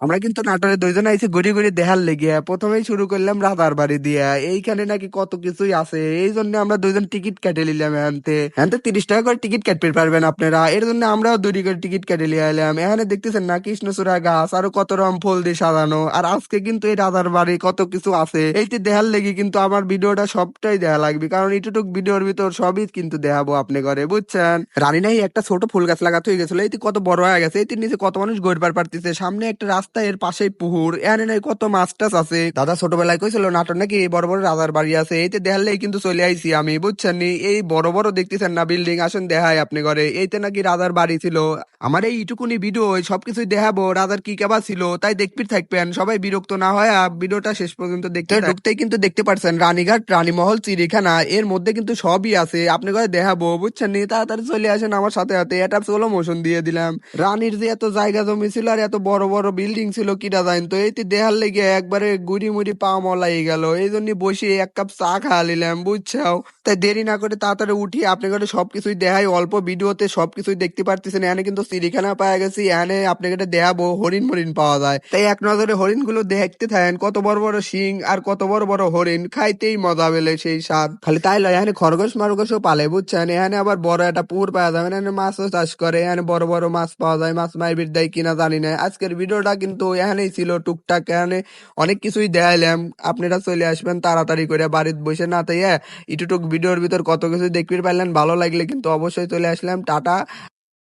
আমরা কিন্তু নাটোরে দুইজন আইছি ঘুরি ঘুরি দেহার লেগে প্রথমেই শুরু করলাম রাধার বাড়ি দিয়া। এইখানে নাকি কত কিছুই আছে। এই জন্য আমরা দুইজন টিকিট কেটে নিলাম এখানতে। এখানতে তিরিশ টাকা করে টিকিট কাটতে পারবেন আপনারা। এর জন্য আমরাও দুটি করে টিকিট কেটে নিয়ে এলাম। এখানে দেখতেছেন না, কৃষ্ণচূড়া গাছ আরও কত রকম ফুল দিয়ে সাজানো। আর আজকে কিন্তু এই রাধার বাড়ি কত কিছু আছে। এইতে দেহার লেগে কিন্তু আমার ভিডিওটা সবটাই দেখা লাগবে। কারণ এইটুক ভিডিওর ভিতর সবই কিন্তু দেখাবো আপনি করে বুঝছেন? রানী নাই একটা ছোট ফুল গাছ লাগাতে হয়ে গেছিল। এইটি কত বড় হয়ে গেছে। এইটির নিচে কত মানুষ গড়বার পারতেছে। সামনে একটা রাস্তা এর পাশেই পুকুর। এখানে নাই কত মাছ টাছ আছে। দাদা ছোটবেলায় কইছিল নাটোর নাকি এই বড় বড় রাজার বাড়ি আছে। এইতে দেখালেই কিন্তু চলে আইছি আমি বুঝছেন নি? এই বড় বড় দেখতেছেন না বিল্ডিং? আসেন দেখাই আপনি ঘরে। এইতে নাকি রাজার বাড়ি ছিল। আমার এই ইটুকুনি ভিডিও সবকিছুই দেখাবো। রাজার কি কেবা ছিল তাই দেখবি থাকবেন। সবাই বিরক্ত না হয় আর ভিডিওটা শেষ পর্যন্ত দেখতে ঢুকতেই কিন্তু দেখতে পারছেন রানীঘাট রানীমহল চিড়িখানা এর মধ্যে কিন্তু সবই আছে। আপনি ঘরে দেখাবো বুঝছেন নি? তাড়াতাড়ি চলে আসেন আমার সাথে হাতে এটা সোলো মোশন দিয়ে দিলাম। রানীর যে এত জায়গা জমি ছিল আর এত বড় বড় বিল্ডিং ছিল কিটা জানেন তো এইতে দেহার লেগে একবারে গুড়ি মুড়ি পা মলাই গেল। এই জন্য বসে এক কাপ চা খাওয়া নিলাম, বুঝছাও? তাই দেরি না করে তাড়াতাড়ি উঠি আপনি করে সবকিছুই দেখাই, অল্প ভিডিওতে সবকিছুই দেখতে পারতেছেন। এখানে কিন্তু চিড়িখানা পাওয়া গেছি, এখানে আপনাকে দেখাবো হরিণ মরিণ পাওয়া যায়। তাই এক নজরে হরিণগুলো দেখতে থাকেন, কত বড় বড় শিং আর কত বড় বড় হরিণ, খাইতেই মজা পেলে সেই স্বাদ। খালি তাই লয়, এখানে খরগোশ মারগোশও পালে, বুঝছেন? এখানে আবার বড় একটা পুকুর পাওয়া যাবে, এখানে মাছও চাষ করে, এখানে বড় বড় মাছ পাওয়া যায়, মাছ মাইবির দেয় কিনা জানি না। আজকের ভিডিওটা কিন্তু এখানেই ছিল টুকটাক, এখানে অনেক কিছুই দেখাইলাম। আপনারা চলে আসবেন তাড়াতাড়ি করে বাড়িতে বসে। না তাই ইটুটুক ভিডিওর ভিতর কত কিছু দেখতে পারলেন, ভালো লাগলে কিন্তু অবশ্যই চলে আসলাম। টাটা।